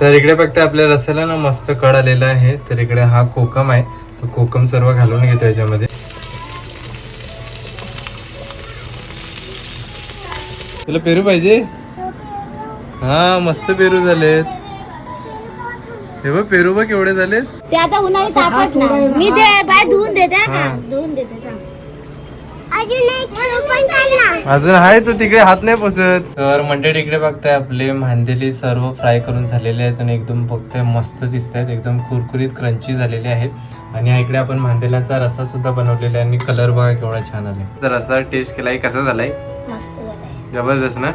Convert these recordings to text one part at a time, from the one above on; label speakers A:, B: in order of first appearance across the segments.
A: तर इकडे फक्त आपल्या रस्त्याला ना मस्त कड आलेला आहे. तर इकडे हा कोकम आहे. तो कोकम सर्व घालून घेतो याच्यामध्ये. तुला पेरू पाहिजे? हा मस्त पेरू झालेत. हे बघ पेरू बघ केवढे झालेत.
B: ते आता उन्हाळी ना मी ते बाय धुवून देते हा. का धुवून देते. अजून
A: आहे तो तिकडे हात नाही पोचत. तर मंडळी इकडे बघताय आपले मांदेली सर्व फ्राय करून झालेले आहेत आणि एकदम बघताय मस्त दिसत आहेत एकदम कुरकुरीत क्रंची झालेले आहेत. आणि हा इकडे आपण मांदेल्याचा रसा सुद्धा बनवलेला आहे आणि कलर बघा केवढा छान आलाय. तर रसा टेस्ट केलाय कसा झालाय?
B: मस्त झालंय.
A: जबरदस्त ना?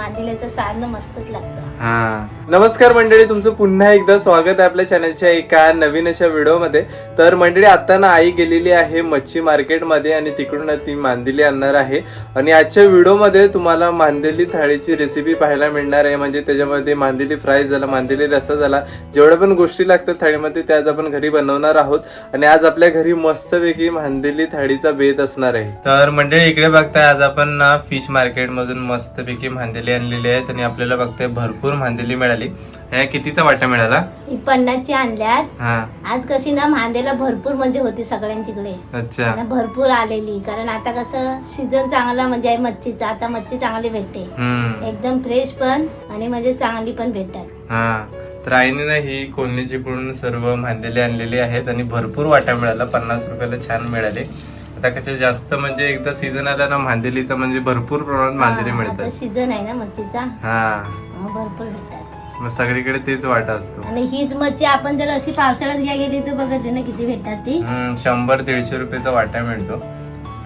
B: हो तर सारण मस्तच लागतं.
A: हा. नमस्कार मंडळी तुमचं पुन्हा एकदा स्वागत आहे आपल्या चॅनलच्या एका नवीन अशा व्हिडिओमध्ये. तर मंडळी आता ना आई गेलेली आहे मच्छी मार्केटमध्ये आणि तिकडून ती मांदेली आणणार आहे. आणि आजच्या व्हिडिओमध्ये तुम्हाला मांदेली थाळीची रेसिपी पाहायला मिळणार आहे. म्हणजे त्याच्यामध्ये मांदेली फ्राय झाला मांदेली रस्सा झाला जेवढ्या पण गोष्टी लागतात थाळीमध्ये त्या आज आपण घरी बनवणार आहोत. आणि आज आपल्या घरी मस्तपैकी मांदेली थाळीचा बेत असणार आहे. तर मंडळी इकडे बघताय आज आपण ना फिश मार्केट मधून मस्तपैकी मांदेली आणलेली आहेत आणि आपल्याला बघताय भरपूर मांदेली मिळाली. ह्या कितीचा वाटा मिळाला?
B: पन्नासची आणल्यात.
A: हा.
B: आज कशी ना मांदेला भरपूर म्हणजे होती सगळ्यांच्याकडे
A: अच्छा.
B: आणि भरपूर आलेली. कारण आता कसं सीझन चांगला म्हणजे आहे मच्छीचा. आता मच्छी चांगली भेटते.
A: हम्म.
B: एकदम फ्रेश पण आणि म्हणजे चांगली पण भेटतात.
A: हा. तर आईने ना ही कोल्हापूरकडून सर्व मांदेली आणलेली आहेत आणि भरपूर वाटा मिळाला. पन्नास रुपयाला छान मिळाले. आता कशा जास्त म्हणजे एकदा सीझन आला ना मांदेलीचा म्हणजे भरपूर प्रमाणात मांदेली
B: हा, आता
A: मिळतात
B: सीझन आहे ना मच्छीचा.
A: हा.
B: मग भरपूर भेटतात.
A: मग सगळीकडे तेच वाटा असतो.
B: आणि हीच मच्छी आपण जर अशी पावसाळ्यात घ्या गेली तर बघत ना किती भेटतात ती.
A: हम्म, शंभर दीडशे रुपयाचा वाटा मिळतो.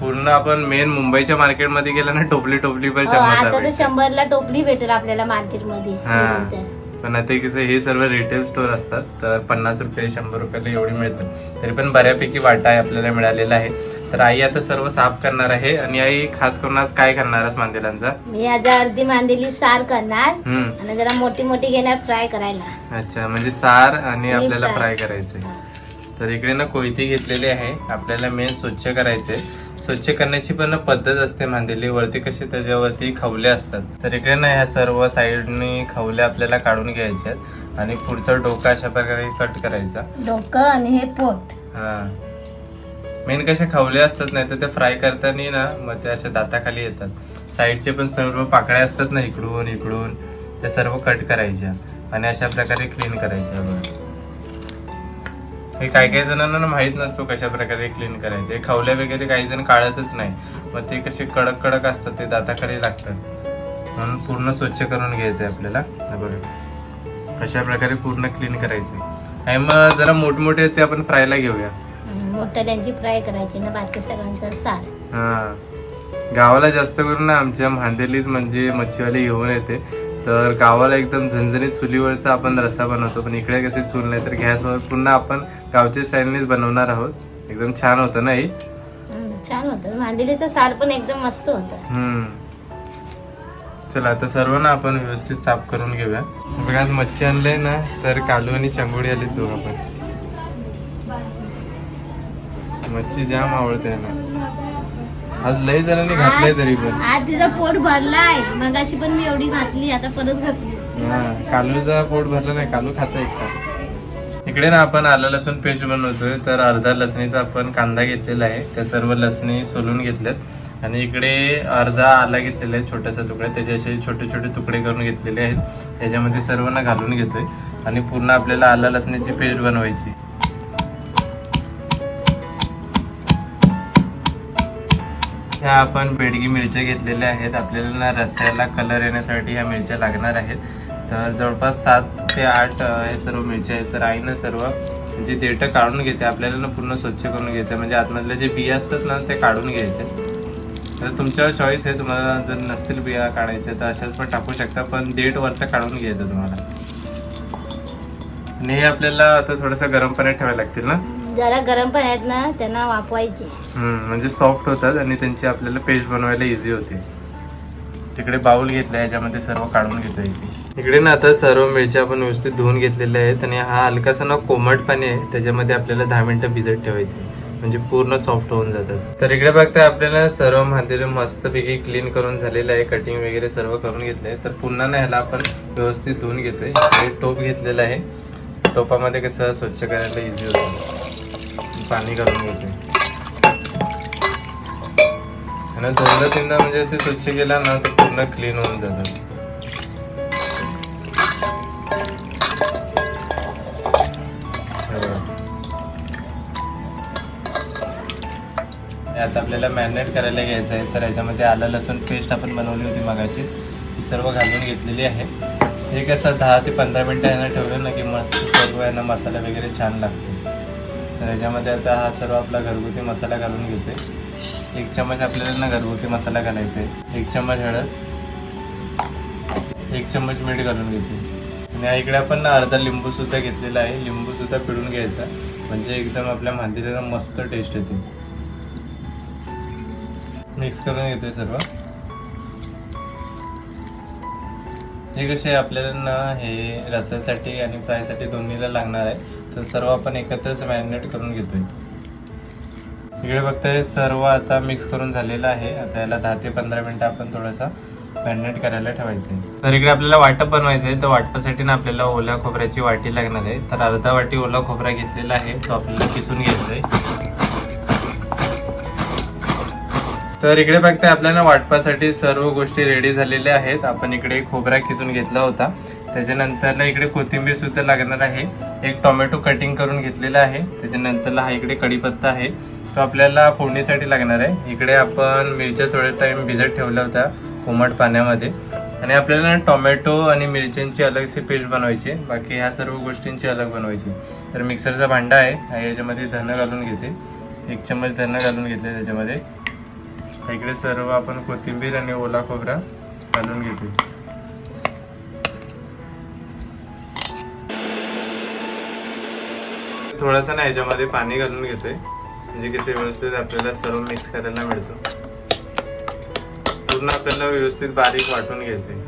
A: पूर्ण आपण मेन मुंबईच्या मार्केटमध्ये गेला ना टोपली टोपली पण
B: हो, आता
A: शंभर
B: तर शंभरला टोपली भेटेल आपल्याला मार्केटमध्ये
A: हा.
B: गेली तर.
A: पण आता कसं हे सर्व रिटेल स्टोर असतात तर पन्नास रुपये शंभर रुपयाला एवढी मिळतं तरी पण बऱ्यापैकी वाटा आहे आपल्याला मिळालेला आहे. तर आई आता सर्व साफ करणार आहे आणि आई खास करून आज काय करणार आहेस मांदेलांचा?
B: मी आज अर्धी मांदेली सार करणार
A: हम्म.
B: आणि जरा मोठी मोठी घेणार फ्राय करायला.
A: अच्छा म्हणजे सार आणि आपल्याला
B: fry.
A: फ्राय करायचे तर इकडे ना कोयती घेतलेली आहे. आपल्याला मेन स्वच्छ करायचे स्वच्छ करण्याची पण पद्धत असते मांदेली. वरती कसे त्याच्यावरती खवले असतात. तर इकडे ना ह्या सर्व साईडनी खवले आपल्याला काढून घ्यायचे आहेत. आणि पुढचा डोका अशा प्रकारे कट करायचा.
B: डोकं आणि हे पोट.
A: हा. मेन कसे खवले असतात नाही तर ते फ्राय करताना ना मग ते असे दाताखाली येतात. साईडचे पण सर्व पाकळ्या असतात ना इकडून इकडून. त्या सर्व कट करायच्या. आणि अशा प्रकारे क्लीन करायच्या हे काही काही जणांना ना माहीत नसतो कशा प्रकारे क्लीन करायचे. खवल्या वगैरे काही जण काढतच नाही. मग ते कसे कडक कडक असतात ते दाताखाली लागतात. म्हणून पूर्ण स्वच्छ करून घ्यायचंय आपल्याला. हे बघा. कशा प्रकारे पूर्ण क्लीन करायचे आणि मग जरा मोठमोठे आहेत ते आपण फ्रायला घेऊया.
B: मोठ्यांची फ्राय करायची ना बाकी सगळ्यांचं सार.
A: हा. गावाला जास्त करून ना आमच्या मांदेलीच म्हणजे मच्छीवाले घेऊन येते. तर गावाला एकदम झणझणीत चुलीवरचा आपण रस्सा बनवतो पण इकडे कसे चूल नाही तर गॅसवर पुन्हा आपण गावच्या स्टाईलनेच बनवणार आहोत. एकदम छान होतं ना ही?
B: छान होतं. मांदेलीचं सार पण एकदम मस्त होतं.
A: हम्म. चला आता सर्व ना आपण व्यवस्थित साफ करून घेऊया. बघा आज मच्छी आणलंय ना तर कालू आणि चंगोडी आली दोघ आपण मच्छी जाम आवडते ना. आज लय जणांनी घातलंय तरी पण.
B: आज तिचं पोट भरलाय. मग अशी पण मी एवढी घातली आता परत घातली.
A: हा, कालूचा पोट भरलं नाही कालू खाता एक इकडे ना आपण आलं लसूण पेस्ट बनवतोय तर अर्धा लसणीचा आपण कांदा घेतलेला आहे. त्या सर्व लसणी सोलून घेतल्यात. आणि इकडे अर्धा आला घेतलेला आहे छोटासा तुकडा. त्याचे असे छोटे छोटे तुकडे करून घेतलेले आहेत. त्याच्यामध्ये सर्व ना घालून घेतोय. आणि पूर्ण आपल्याला आला लसणीची पेस्ट बनवायची. ह्या आपण बेडगी मिरच्या घेतलेल्या आहेत. आपल्याला ना रस्त्याला कलर येण्यासाठी ह्या मिरच्या लागणार आहेत. तर जवळपास सात ते आठ हे सर्व मिरच्या आहेत. तर आईनं सर्व जे देठं काढून घेते आपल्याला ना पूर्ण स्वच्छ करून घ्यायचं. म्हणजे आतमधले जे बिया असतात ना ते काढून घ्यायचे. तर तुमच्यावर चॉईस आहे. तुम्हाला जर नसतील बिया काढायच्या तर अशाच पण टाकू शकता. पण देठ वरचं काढून घ्यायचं तुम्हाला. आणि हे आपल्याला आता थोडंसं गरम पाण्यात ठेवायला लागतील ना?
B: जरा गरम पण आहेत ना त्यांना वापवायचे
A: हम्म, म्हणजे सॉफ्ट होतात आणि त्यांची आपल्याला पेस्ट बनवायला इझी होते. तिकडे बाउल घेतला याच्यामध्ये सर्व काढून घेतो इथे. इकडे ना आता सर्व मिरच्या आपण व्यवस्थित धुवून घेतलेल्या आहेत आणि हा हलकासा ना कोमट पाणी आहे त्याच्यामध्ये आपल्याला दहा मिनिटं भिजत ठेवायचे म्हणजे पूर्ण सॉफ्ट होऊन जातात. तर इकडे बघता आपल्याला सर्व मांदेली मस्तपैकी क्लीन करून झालेलं आहे कटिंग वगैरे सर्व करून घेतलंय. तर पुन्हा ना ह्याला आपण व्यवस्थित धुवून घेतोय. इकडे टोप घेतलेला आहे. टोपामध्ये कसं स्वच्छ करायला इझी होतं. पाणी घालून घेते आणि दोनदा तीनदा म्हणजे असे स्वच्छ केला ना तर पूर्ण क्लीन होऊन जातं. हे आता आपल्याला मॅरिनेट करायला घ्यायचं आहे. तर याच्यामध्ये आलं लसूण पेस्ट आपण बनवली होती मगाशी. ती सर्व घालून घेतलेली आहे. हे कसं दहा ते पंधरा मिनटं यांना ठेवलं ना की मस्त सर्व यांना मसाला वगैरे छान लागतो. तर आता हा सर्व आपला घरगुती मसाला घालून घेते एक चम्मच आपल्याला ना घरगुती मसाला घालायचा आहे. एक चम्मच हळद. एक चम्मच मीठ घालून घेते आणि या इकडे आपण ना अर्धा लिंबूसुद्धा घेतलेला आहे. लिंबूसुद्धा पिळून घ्यायचा. म्हणजे एकदम आपल्या मांदीला मस्त टेस्ट येते. मिक्स करून घेतोय सर्व. हे कसे आपल्याला ना हे रसासाठी आणि फ्रायसाठी दोन्हीला लागणार आहे तर सर्व आपण एकत्रच मॅरिनेट करून घेतोय. इकडे बघताय सर्व आता मिक्स करून झालेलं आहे. आता याला दहा ते पंधरा मिनिटं आपण थोडासा मॅरिनेट करायला ठेवायचं आहे तर इकडे आपल्याला वाटप बनवायचं आहे तर वाटपासाठी ना आपल्याला ओल्या खोबऱ्याची वाटी लागणार आहे. तर अर्धा वाटी ओला खोबरा घेतलेला आहे तो आपल्याला किसून घ्यायचा आहे तर इकडे बघताय आपल्याला वाटपासाठी सर्व गोष्टी रेडी झालेल्या आहेत. आपण इकडे खोबरा किसून घेतला होता. त्याच्यानंतर इकडे कोथिंबीर सुद्धा लागणार आहे. एक टोमॅटो कटिंग करून घेतलेला आहे. त्याच्यानंतरला हा इकडे कढीपत्ता आहे. तो आपल्याला फोडणीसाठी लागणार आहे. इकडे आपण मिरच्या थोड्या टाइम भिजत ठेवल्या होत्या कोमट पाण्यामध्ये. आणि आपल्याला टोमॅटो आणि मिरच्यांची अलगशी पेस्ट बनवायची बाकी ह्या सर्व गोष्टींची अलग बनवायची तर मिक्सरचा भांडा आहे. याच्यामध्ये धनं घालून घेते. एक चम्मच धनं घालून घेतले त्याच्यामध्ये. इकडे सर्व आपण कोथिंबीर आणि ओला खोबरा घालून घेतो थोडासा ना याच्यामध्ये पाणी घालून घेतोय. म्हणजे कसे व्यवस्थित आपल्याला सर्व मिक्स करायला मिळतो. पूर्ण आपल्याला व्यवस्थित बारीक वाटून घ्यायचंय.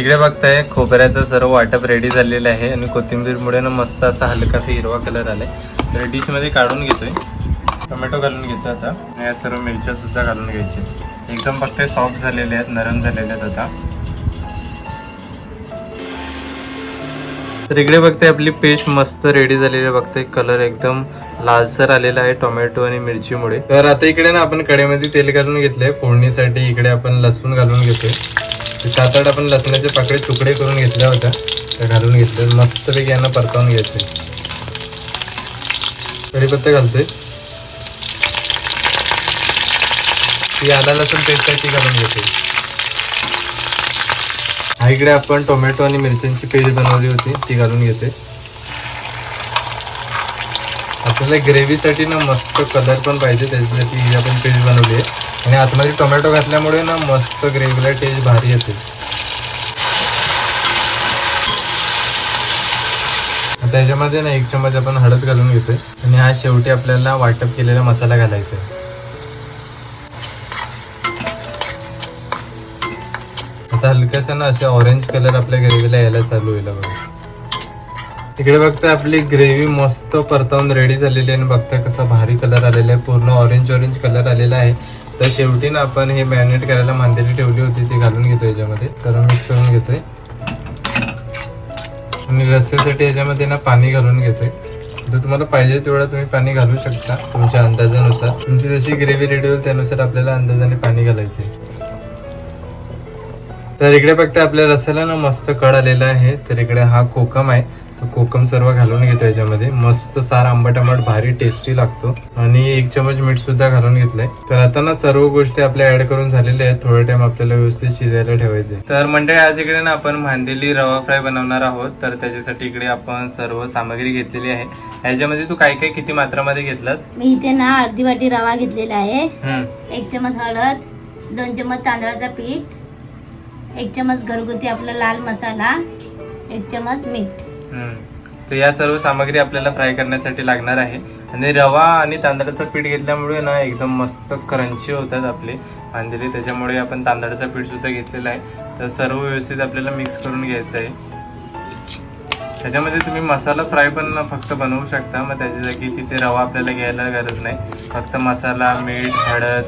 A: इकडे बघताय खोबऱ्याचं सर्व वाटप रेडी झालेलं आहे आणि कोथिंबीरमुळे ना मस्त असा हलकासा हिरवा कलर आलाय. तर डिशमध्ये काढून घेतोय. टोमॅटो घालून घेतो आता. आणि या सर्व मिरच्या सुद्धा घालून घ्यायचे एकदम फक्त सॉफ्ट झालेले आहेत नरम झालेले आहेत आता. तर इकडे बघते आपली पेस्ट मस्त रेडी झालेली आहे. बघते कलर एकदम लालसर आलेला आहे टोमॅटो आणि मिरचीमुळे. तर आता इकडे ना आपण कडेमध्ये तेल घालून घेतले फोडणीसाठी इकडे आपण लसूण घालून घेतोय. सात आठ आपण लसणाचे पाकळे तुकडे करून घेतल्या होत्या. त्या घालून घेतले मस्तपैकी यांना परतावून घ्यायचे कढीपत्ता घालतोय. ती आला लसूण पेस्ट आहे ती घालून घेते. इकडे आपण टोमॅटो आणि मिरच्यांची पेस्ट बनवली होती ती घालून घेते. आपल्याला ग्रेव्हीसाठी ना मस्त कलर पण पाहिजे त्याच्यासाठी ही आपण पेस्ट बनवली आहे. आणि आतमध्ये टोमॅटो घातल्यामुळे ना मस्त ग्रेव्हीला टेस्ट भारी येते. त्याच्यामध्ये ना एक चमच आपण हळद घालून घेतोय. आणि हा शेवटी आपल्याला वाटप केलेला मसाला घालायचा आहे. आता हलकासा ना असे ऑरेंज कलर आपल्या ग्रेव्हीला यायला चालू होईल बघा. तिकडे बघता आपली ग्रेव्ही मस्त परतावून रेडी झालेली आहे. आणि बघता कसा भारी कलर आलेला आहे. पूर्ण ऑरेंज ऑरेंज कलर आलेला आहे. तर शेवटी ना आपण हे मॅरिनेट करायला मांदेली ठेवली होती ती घालून घेतो याच्यामध्ये. तर मिक्स करून घेतोय. आणि रस्स्यासाठी याच्यामध्ये ना पाणी घालून घेतोय. जर तुम्हाला पाहिजे तेवढं तुम्ही पाणी घालू शकता तुमच्या अंदाजानुसार. तुमची जशी ग्रेव्ही रेडी होईल त्यानुसार आपल्याला अंदाजाने पाणी घालायचे तर इकडे फक्त आपल्या रस्स्याला ना मस्त कड आलेला आहे. तर इकडे हा कोकम आहे. कोकम सर्व घालून घेतो याच्यामध्ये. मस्त सार आंबट आंबट भारी टेस्टी लागतो. आणि एक चमच मीठ सुद्धा घालून घेतलंय. तर आता ना सर्व गोष्टी आपल्या ऍड करून झालेल्या आहेत. थोडा टाइम आपल्याला व्यवस्थित शिजायला ठेवायचे तर मंडळी आज इकडे ना आपण मांदेली रवा फ्राय बनवणार आहोत. तर त्याच्यासाठी इकडे आपण सर्व सामग्री घेतलेली आहे. ह्याच्यामध्ये तू काय काय किती मात्रामध्ये घेतलास?
B: मी इथे ना अर्धी वाटी रवा घेतलेला आहे. एक चमच हळद दोन चमच तांदळाचं पीठ एक चमच घरगुती आपला लाल मसाला एक चमच मीठ.
A: तर या सर्व सामग्री आपल्याला फ्राय करण्यासाठी लागणार आहे. आणि रवा आणि तांदळाचं पीठ घेतल्यामुळे ना एकदम मस्त क्रंची होतात आपले. अंधेरी त्याच्यामुळे आपण तांदळाचं पीठसुद्धा घेतलेलं आहे. तर सर्व व्यवस्थित आपल्याला मिक्स करून घ्यायचं आहे. त्याच्यामध्ये तुम्ही मसाला फ्राय पण फक्त बनवू शकता. मग त्याच्या जागी तिथे रवा आपल्याला घ्यायला गरज नाही. फक्त मसाला मीठ हळद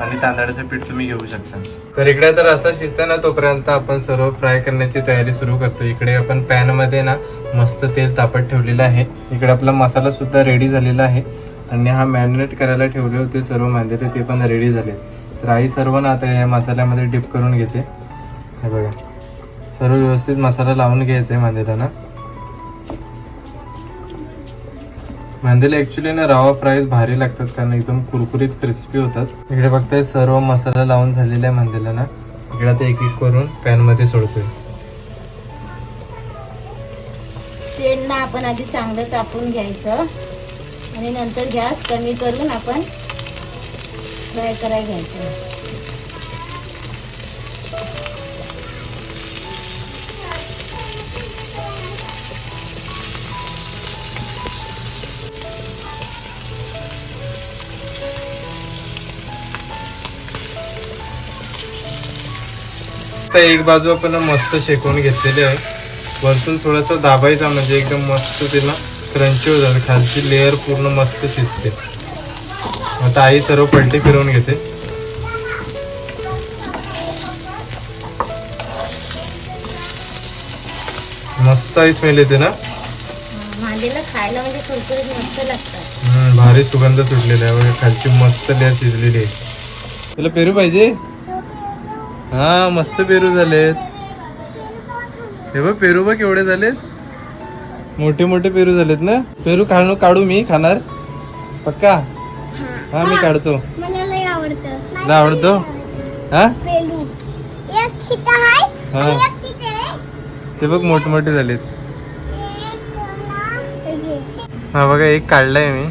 A: आणि तांदळाचं पीठ तुम्ही घेऊ शकता. तर इकडे तर असं शिजतं ना तोपर्यंत आपण सर्व फ्राय करण्याची तयारी सुरू करतो. इकडे आपण पॅनमध्ये ना मस्त तेल तापत ठेवलेलं आहे. इकडे आपला मसाला सुद्धा रेडी झालेला आहे. आणि हा मॅरिनेट करायला ठेवले होते सर्व मांदेले ते पण रेडी झाले. तर आई सर्व ना आता या मसाल्यामध्ये डिप करून घेते. हे बघा. सर्व व्यवस्थित मसाला लावून घ्यायचा आहे मांदेला ना. मांदेला ऍक्च्युली ना रवा फ्राईज भारी लागतात कारण एकदम कुरकुरीत क्रिस्पी होतात. इकडे बघताय सर्व मसाला लावून झालेला आहे मांदेला ना. इकडे आता एक एक करून पॅनमध्ये सोडतोय.
B: तेल ना आपण आधी चांगलं तापून घ्यायचं. आणि नंतर गॅस कमी करून आपण फ्राय करायला घ्यायचं.
A: आता एक बाजू आपण मस्त शेकून घेतलेली आहे. वरतून थोडासा दाबायचा म्हणजे एकदम मस्त तिला क्रंची होतात खालची लेअर पूर्ण मस्त शिजते. आता आई सर्व पलटी फिरवून घेते. मस्त आई स्मेल येते ना?
B: खायला म्हणजे मस्त लागतात.
A: भारी सुगंध सुटलेला आहे. खालची मस्त लेअर शिजलेली आहे. तुला पेरू पाहिजे? हा मस्त पेरू झालेत. हे बघ पेरू बघ केवढे झालेत. मोठे मोठे पेरू झालेत ना? पेरू काढू काढू मी खाणार. पक्का? हा मी काढतो.
C: मला आवडतं.
A: हा? हा. ते बघ मोठे मोठे झालेत.
C: हे
A: बघा एक काढलाय मी.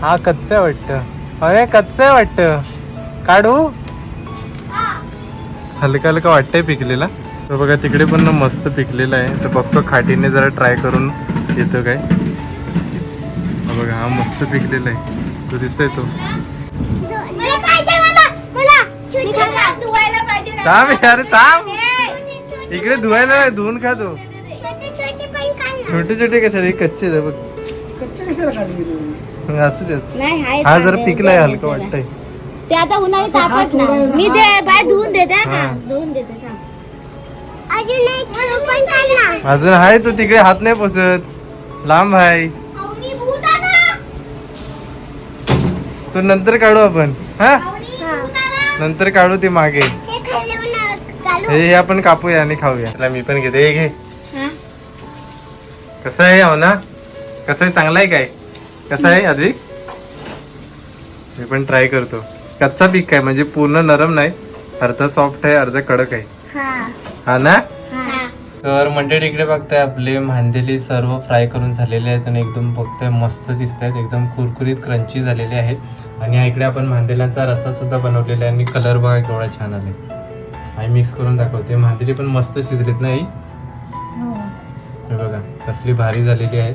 A: हा कच्चा वाटतं. अरे कच्चा वाटतं. काढू? हलका हलका वाटतंय पिकलेला. तर बघा तिकडे पण ना मस्त पिकलेला आहे. तर बघतो खाटीने जरा ट्राय करून येतो काय? हा बघा हा मस्त पिकलेला आहे. तो दिसतोय तो.
C: मला पाहिजे मला मला. छोटी धुवायला पाहिजे ना.
A: थांब यार थांब.
C: छोटे.
A: इकडे धुवायला नाही, धुवून खा तो.
C: छोटे.
A: छोटे छोटे कशाला? हे कच्चे बघ. असू देत. हा जरा पिकलाय हलका. वाटतंय.
B: ते आता उन्हाळी तापत ना. मी दे बाय धुवून देते हा. का? धुवून देते थांब.
C: अजून एक पण काढ ना.
A: अजून आहे तो तिकडे हात नाही पोचत. लांब आहे.
C: अवनी भूत आला.
A: तो नंतर काढू आपण. हा?
C: अवनी भूत आला.
A: नंतर काढू ते मागे.
C: हे घालू.
A: हे हे आपण कापूया आणि खाऊया. त्याला मी पण घेते. हे घे.
B: हा?
A: कसं आहे हो ना? कसं आहे चांगला आहे काय? कसं आहे अद्विक मी पण ट्राय करतो. कच्चा पीक काय म्हणजे पूर्ण नरम नाही अर्धा सॉफ्ट आहे अर्धा कडक आहे.
C: हा.
A: हा ना?
C: हा.
A: तर मंडळी इकडे बघताय आपले मांदेली सर्व फ्राय करून झालेले आहेत आणि एकदम बघताय मस्त दिसत आहेत एकदम कुरकुरीत क्रंची झालेले आहेत. आणि इकडे आपण मांदेल्यांचा रस्सा सुद्धा बनवलेला आहे आणि कलर बघा केवढा छान आले आणि मिक्स करून दाखवते. मांदेली पण मस्त शिजलीत नाही?
B: हो.
A: हे बघा कसली भारी झालेली आहे.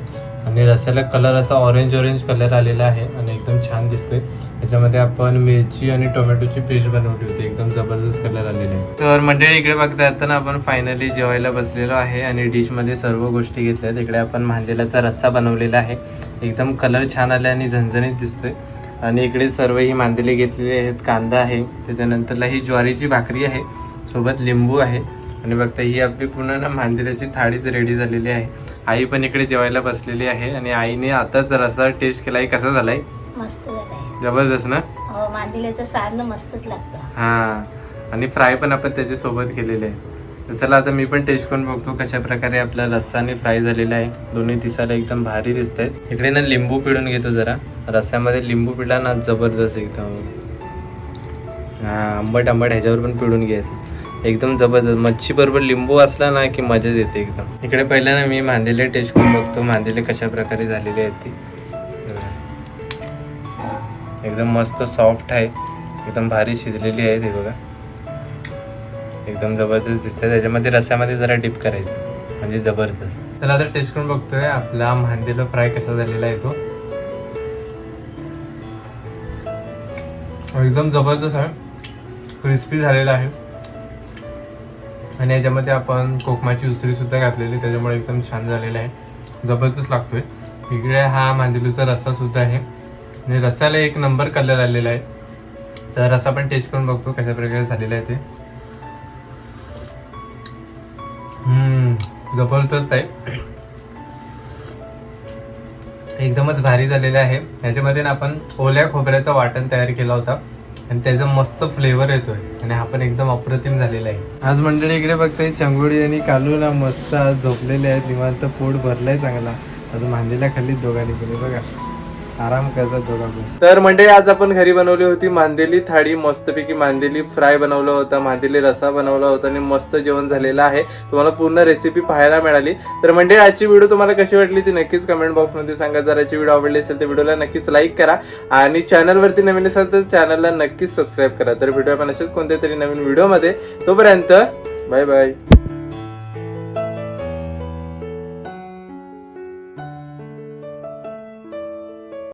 A: आणि रस्स्याला कलर असा ऑरेंज ऑरेंज कलर आलेला आहे आणि एकदम छान दिसतोय. त्याच्यामध्ये आपण मिरची आणि टोमॅटोची पेस्ट बनवली होती. एकदम जबरदस्त कलर आलेला आहे. तर मंडळी इकडे बघता येताना आपण फायनली जेवायला बसलेलो आहे आणि डिशमध्ये सर्व गोष्टी घेतल्या इकडे आपण मांदेलाचा रस्सा बनवलेला आहे. एकदम कलर छान आला आणि झणझणीत दिसतोय. आणि इकडे सर्व ही मांदेले घेतलेले आहेत. कांदा आहे. त्याच्यानंतरला ही ज्वारीची भाकरी आहे. सोबत लिंबू आहे. आणि बघता ही आपली पूर्ण ना मांदेल्याची थाळीच रेडी झालेली आहे. आई पण इकडे जेवायला बसलेली आहे आणि आईने आताच रसा टेस्ट केलाय. कसा झालाय?
B: मस्त झालंय.
A: जबरदस्त ना?
B: हो मांदिल्याचं सारण मस्तच लागतं.
A: हा. आणि फ्राय पण आपण त्याच्या सोबत केलेले आहे. तर चला आता मी पण टेस्ट करून बघतो कशा प्रकारे आपला रस्सा आणि फ्राय झालेला आहे. दोन्ही दिसायला एकदम भारी दिसत आहेत इकडे ना लिंबू पिळून घेतो जरा. रस्स्यामध्ये लिंबू पिळला ना जबरदस्त एकदम. हा आंबट आंबट ह्याच्यावर पण पिळून घ्यायचं. एकदम जबरदस्त. मच्छी बरोबर लिंबू असला ना की मजाच येते एकदम. इकडे पहिल्यांदा ना मी मांदेले टेस्ट करून बघतो. मांदेले कशा प्रकारे झालेली आहेत ती. एकदम मस्त सॉफ्ट आहे. एकदम भारी शिजलेली आहे ते बघा. एकदम जबरदस्त दिसते त्याच्यामध्ये रस्यामध्ये जरा डिप करायचं. म्हणजे जबरदस्त. चला आता टेस्ट करून बघतोय. आपला मांदेला फ्राय कसा झालेला आहे तो. एकदम जबरदस्त आहे. क्रिस्पी झालेला आहे. आणि याच्यामध्ये आपण कोकमाची उसरीसुद्धा घातलेली त्याच्यामुळे एकदम छान झालेला आहे. जबरदस्त लागतोय. इकडे हा मांदेलूचा रस्सा सुद्धा आहे. आणि रस्साला एक नंबर कलर आलेला आहे. तर रस्सा पण टेस्ट करून बघतो कशा प्रकारे झालेला आहे ते. जबरदस्त आहे. एकदमच भारी झालेलं आहे. याच्यामध्ये ना आपण ओल्या खोबऱ्याचं वाटण तयार केला होता. आणि त्याचा मस्त फ्लेवर येतोय. आणि हा पण एकदम अप्रतिम झालेला आहे. आज मंडळी इकडे बघताय चंगोडी आणि कालू ना मस्त आज झोपलेले आहेत. निवांत पोट भरलाय चांगला. आज मांडीला खाल्ली दोघांनी बघा. आराम करतात दोघांकडून तर म्हणजे आज आपण घरी बनवली होती मांदेली थाळी. मस्तपैकी मांदेली फ्राय बनवला होता मांदेली रसा बनवला होता आणि मस्त जेवण झालेलं आहे. तुम्हाला पूर्ण रेसिपी पाहायला मिळाली. तर म्हणजे आजची व्हिडिओ तुम्हाला कशी वाटली ती नक्कीच कमेंट बॉक्समध्ये सांगा. जर आजची व्हिडिओ आवडली असेल तर व्हिडिओला नक्कीच लाईक करा. आणि चॅनलवरती नवीन असाल तर चॅनलला नक्कीच सबस्क्राईब करा. तर व्हिडिओ आपण असेच कोणत्या तरी नवीन व्हिडिओमध्ये तोपर्यंत बाय बाय